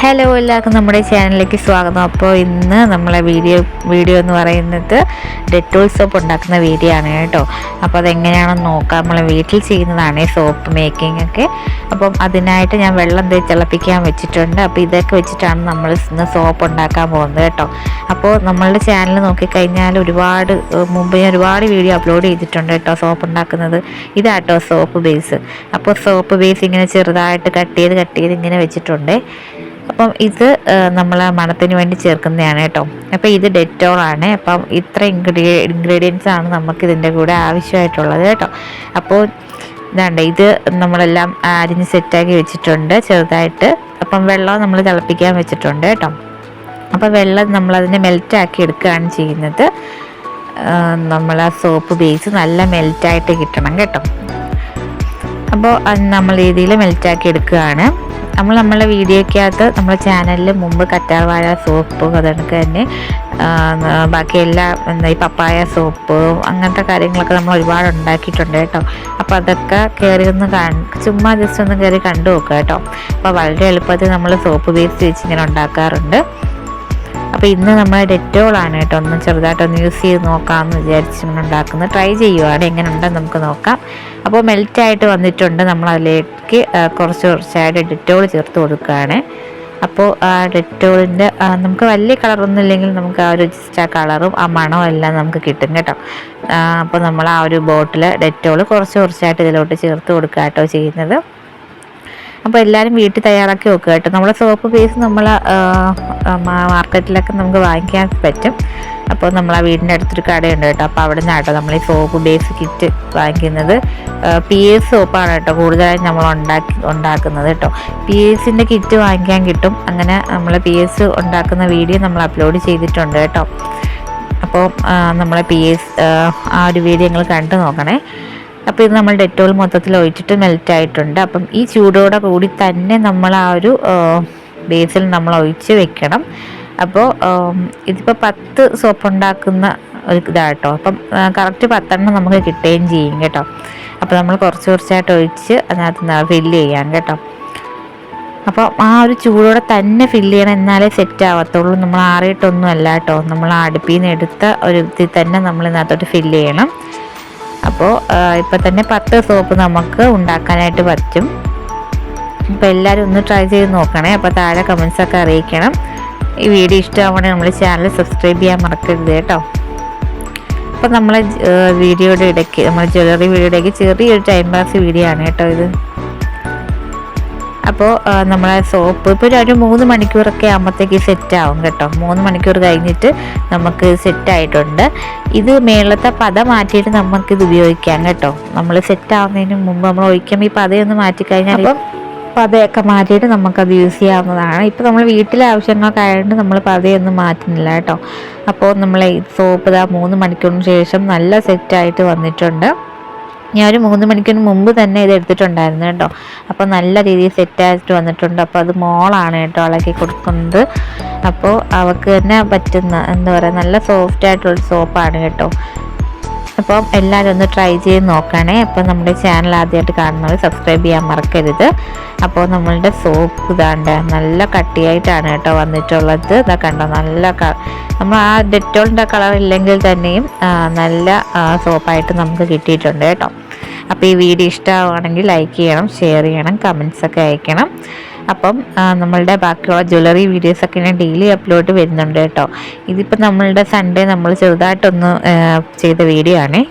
Hello എല്ലാവർക്കും നമ്മുടെ ചാനലിലേക്ക് സ്വാഗതം. അപ്പോൾ ഇന്ന് നമ്മളെ വീഡിയോ വീഡിയോ എന്ന് പറയുന്നത് ഡെറ്റോൾ സോപ്പ് ഉണ്ടാക്കുന്ന വീഡിയോ ആണ് കേട്ടോ. അപ്പോൾ അതെങ്ങനെയാണെന്ന് നോക്കാം. നമ്മൾ വീട്ടിൽ ചെയ്യുന്നതാണ് സോപ്പ് മേക്കിംഗ് ഒക്കെ. അപ്പം അതിനായിട്ട് ഞാൻ വെള്ളം തിളപ്പിക്കാൻ വെച്ചിട്ടുണ്ട്. അപ്പോൾ ഇതൊക്കെ വെച്ചിട്ടാണ് നമ്മൾ ഇന്ന് സോപ്പ് ഉണ്ടാക്കാൻ പോകുന്നത് കേട്ടോ. അപ്പോൾ നമ്മളുടെ ചാനൽ നോക്കിക്കഴിഞ്ഞാൽ ഒരുപാട് മുമ്പ് ഞാൻ ഒരുപാട് വീഡിയോ അപ്ലോഡ് ചെയ്തിട്ടുണ്ട് കേട്ടോ സോപ്പ് ഉണ്ടാക്കുന്നത്. ഇതാട്ടോ സോപ്പ് ബേസ് അപ്പോൾ സോപ്പ് ബേസ് ഇങ്ങനെ ചെറുതായിട്ട് കട്ട് ചെയ്ത് കട്ട് ചെയ്ത് ഇങ്ങനെ വെച്ചിട്ടുണ്ട്. അപ്പം ഇത് നമ്മൾ മണത്തിന് വേണ്ടി ചേർക്കുന്നതാണ് കേട്ടോ. അപ്പോൾ ഇത് ഡെറ്റോൾ ആണ്. അപ്പം ഇത്ര ഇൻഗ്രീഡിയ ഇൻഗ്രീഡിയൻസ് ആണ് നമുക്ക് ഇതിന്റെ കൂടെ ആവശ്യമായിട്ടുള്ളത് കേട്ടോ. അപ്പോൾ ഇതാണ്ട് ഇത് നമ്മളെല്ലാം അരിഞ്ഞ് സെറ്റാക്കി വെച്ചിട്ടുണ്ട് ചെറുതായിട്ട്. അപ്പം വെള്ളം നമ്മൾ തിളപ്പിക്കാൻ വെച്ചിട്ടുണ്ട് കേട്ടോ. അപ്പോൾ വെള്ളം നമ്മളതിനെ മെൽറ്റാക്കി എടുക്കുകയാണ് ചെയ്യുന്നത്. നമ്മൾ ആ സോപ്പ് ബേസ് നല്ല മെൽറ്റായിട്ട് കിട്ടണം കേട്ടോ. അപ്പോൾ അത് നമ്മൾ രീതിയിൽ മെൽറ്റാക്കി എടുക്കുകയാണ്. നമ്മൾ നമ്മളെ വീഡിയോയ്ക്കകത്ത് നമ്മുടെ ചാനലിൽ മുമ്പ് കറ്റാർവാഴ സോപ്പ് കണക്ക് തന്നെ ബാക്കി എല്ലാ എന്താ ഈ പപ്പായ സോപ്പ് അങ്ങനത്തെ കാര്യങ്ങളൊക്കെ നമ്മൾ ഒരുപാട് ഉണ്ടാക്കിയിട്ടുണ്ട് കേട്ടോ. അപ്പോൾ അതൊക്കെ കയറി ഒന്ന് ചുമ്മാ ജസ്റ്റ് ഒന്ന് കയറി കണ്ടു നോക്കുക കേട്ടോ. അപ്പോൾ വളരെ എളുപ്പത്തിൽ നമ്മൾ സോപ്പ് ബേസ് വെച്ച് ഇങ്ങനെ ഉണ്ടാക്കാറുണ്ട്. അപ്പോൾ ഇന്ന് നമ്മൾ ഡെറ്റോളാണ് കേട്ടോ. ഒന്ന് ചെറുതായിട്ടൊന്ന് യൂസ് ചെയ്ത് നോക്കാമെന്ന് വിചാരിച്ച് നമ്മൾ ഉണ്ടാക്കുന്നത് ട്രൈ ചെയ്യുവാണ് എങ്ങനെ ഉണ്ടെന്ന് നമുക്ക് നോക്കാം. അപ്പോൾ മെൽറ്റായിട്ട് വന്നിട്ടുണ്ട് നമ്മൾ അതിലേക്ക് കുറച്ച് കുറച്ചായിട്ട് ഡെറ്റോൾ ചേർത്ത് കൊടുക്കുകയാണ്. അപ്പോൾ ആ ഡെറ്റോളിന്റെ നമുക്ക് വലിയ കളറൊന്നും ഇല്ലെങ്കിൽ നമുക്ക് ആ ഒരു ജസ്റ്റ് ആ കളറും ആ മണവും എല്ലാം നമുക്ക് കിട്ടും കേട്ടോ. അപ്പോൾ നമ്മൾ ആ ഒരു ബോട്ടിൽ ഡെറ്റോൾ കുറച്ച് കുറച്ചായിട്ട് ഇതിലോട്ട് ചേർത്ത് കൊടുക്കുക കേട്ടോ ചെയ്യുന്നത്. അപ്പോൾ എല്ലാവരും വീട്ടിൽ തയ്യാറാക്കി വെക്കുക കേട്ടോ. നമ്മുടെ സോപ്പ് ബേസ് നമ്മൾ മാർക്കറ്റിലൊക്കെ നമുക്ക് വാങ്ങിക്കാൻ പറ്റും. അപ്പോൾ നമ്മൾ ആ വീടിന്റെ അടുത്തൊരു കടയുണ്ട് കേട്ടോ. അപ്പോൾ അവിടെ നിന്നാണ് കേട്ടോ നമ്മൾ ഈ സോപ്പ് ബേസ് കിറ്റ് വാങ്ങിക്കുന്നത്. പി എസ് സോപ്പാണ് കേട്ടോ കൂടുതലായും നമ്മൾ ഉണ്ടാക്കി ഉണ്ടാക്കുന്നത് കേട്ടോ. പി എസിന്റെ കിറ്റ് വാങ്ങിക്കാൻ കിട്ടും. അങ്ങനെ നമ്മൾ പി എസ് ഉണ്ടാക്കുന്ന വീഡിയോ നമ്മൾ അപ്ലോഡ് ചെയ്തിട്ടുണ്ട് കേട്ടോ. അപ്പോൾ നമ്മളെ പി എസ് ആ ഒരു വീഡിയോ നിങ്ങൾ കണ്ടു നോക്കണേ. അപ്പോൾ ഇത് നമ്മൾ ഡെറ്റോൾ മൊത്തത്തിൽ ഒഴിച്ചിട്ട് മെൽറ്റ് ആയിട്ടുണ്ട്. അപ്പം ഈ ചൂടോടെ കൂടി തന്നെ നമ്മൾ ആ ഒരു ബേസിൽ നമ്മൾ ഒഴിച്ച് വെക്കണം. അപ്പോൾ ഇതിപ്പോൾ പത്ത് സോപ്പ് ഉണ്ടാക്കുന്ന ഒരു ഇതാട്ടോ. അപ്പം കറക്റ്റ് പത്തെണ്ണം നമുക്ക് കിട്ടുകയും ചെയ്യും കേട്ടോ. അപ്പോൾ നമ്മൾ കുറച്ച് കുറച്ചായിട്ട് ഒഴിച്ച് അതിനകത്ത് ഫില്ല് ചെയ്യാം കേട്ടോ. അപ്പോൾ ആ ഒരു ചൂടോടെ തന്നെ ഫില്ല് ചെയ്യണം എന്നാലേ സെറ്റ് ആവത്തുള്ളൂ. നമ്മൾ ആറിയിട്ടൊന്നും അല്ല കേട്ടോ. നമ്മൾ അടുപ്പിൽ നിന്ന് എടുത്ത ഒരു ഇതിൽ തന്നെ നമ്മൾ ഇതിനകത്തോട്ട് ഫില്ല് ചെയ്യണം. അപ്പോൾ ഇപ്പം തന്നെ പത്ത് സോപ്പ് നമുക്ക് ഉണ്ടാക്കാനായിട്ട് പറ്റും. അപ്പോൾ എല്ലാവരും ഒന്ന് ട്രൈ ചെയ്ത് നോക്കണേ. അപ്പോൾ താഴെ കമൻസൊക്കെ അറിയിക്കണം. ഈ വീഡിയോ ഇഷ്ടമാവണേ നമ്മൾ ചാനൽ സബ്സ്ക്രൈബ് ചെയ്യാൻ മറക്കരുത് കേട്ടോ. അപ്പോൾ നമ്മളെ വീഡിയോയുടെ ഇടയ്ക്ക് നമ്മുടെ ജ്വല്ലറി വീഡിയോയുടെ ഇടയ്ക്ക് ചെറിയൊരു ടൈം പാസ് വീഡിയോ ആണ് കേട്ടോ ഇത്. അപ്പോൾ നമ്മളെ സോപ്പ് ഇപ്പോൾ ഒരു മൂന്ന് മണിക്കൂറൊക്കെ ആകുമ്പോഴത്തേക്ക് സെറ്റ് ആവും കേട്ടോ. മൂന്ന് മണിക്കൂർ കഴിഞ്ഞിട്ട് നമുക്ക് സെറ്റ് ആയിട്ടുണ്ട്. ഇത് മേളത്തെ പത മാറ്റിയിട്ട് നമുക്കിത് ഉപയോഗിക്കാം കേട്ടോ. നമ്മൾ സെറ്റ് ആവുന്നതിന് മുമ്പ് നമ്മൾ ഒഴിക്കുമ്പോൾ ഈ പതയൊന്ന് മാറ്റിക്കഴിഞ്ഞാൽ അപ്പം പതയൊക്കെ മാറ്റിയിട്ട് നമുക്കത് യൂസ് ചെയ്യാവുന്നതാണ്. ഇപ്പോൾ നമ്മൾ വീട്ടിലെ ആവശ്യങ്ങൾക്കായതുകൊണ്ട് നമ്മൾ പതയൊന്നും മാറ്റുന്നില്ല കേട്ടോ. അപ്പോൾ നമ്മൾ സോപ്പ് ഇതാ മൂന്ന് മണിക്കൂറിന് ശേഷം നല്ല സെറ്റായിട്ട് വന്നിട്ടുണ്ട്. ഞാൻ ഒരു മൂന്ന് മണിക്കൂർ മുമ്പ് തന്നെ ഇത് എടുത്തിട്ടുണ്ടായിരുന്നു കേട്ടോ. അപ്പോൾ നല്ല രീതിയിൽ സെറ്റായിട്ട് വന്നിട്ടുണ്ട്. അപ്പോൾ അത് മോളാണ് കേട്ടോ ഇളക്കി കൊടുക്കുന്നത്. അപ്പോൾ അവൾക്ക് തന്നെ പറ്റുന്ന എന്താ പറയുക നല്ല സോഫ്റ്റ് ആയിട്ടുള്ള സോപ്പാണ് കേട്ടോ. അപ്പം എല്ലാവരും ഒന്ന് ട്രൈ ചെയ്ത് നോക്കണേ. അപ്പോൾ നമ്മുടെ ചാനൽ ആദ്യമായിട്ട് കാണുന്നവർ സബ്സ്ക്രൈബ് ചെയ്യാൻ മറക്കരുത്. അപ്പോൾ നമ്മളുടെ സോപ്പ് ഇതാണ്ട് നല്ല കട്ടിയായിട്ടാണ് കേട്ടോ വന്നിട്ടുള്ളത്. ഇതാ കണ്ടോ നല്ല നമ്മൾ ആ ഡെറ്റോളിന്റെ കളർ ഇല്ലെങ്കിൽ തന്നെയും നല്ല സോപ്പായിട്ട് നമുക്ക് കിട്ടിയിട്ടുണ്ട് കേട്ടോ. അപ്പോൾ ഈ വീഡിയോ ഇഷ്ടമാവുകയാണെങ്കിൽ ലൈക്ക് ചെയ്യണം ഷെയർ ചെയ്യണം കമൻസ് ഒക്കെ അയക്കണം. അപ്പം നമ്മളുടെ ബാക്കിയുള്ള ജ്വല്ലറി വീഡിയോസൊക്കെ ഞാൻ ഡെയിലി അപ്ലോഡ് വരുന്നുണ്ട് കേട്ടോ. ഇതിപ്പോൾ നമ്മളുടെ സൺഡേ നമ്മൾ ചെറുതായിട്ടൊന്ന് ചെയ്ത വീഡിയോ ആണേ.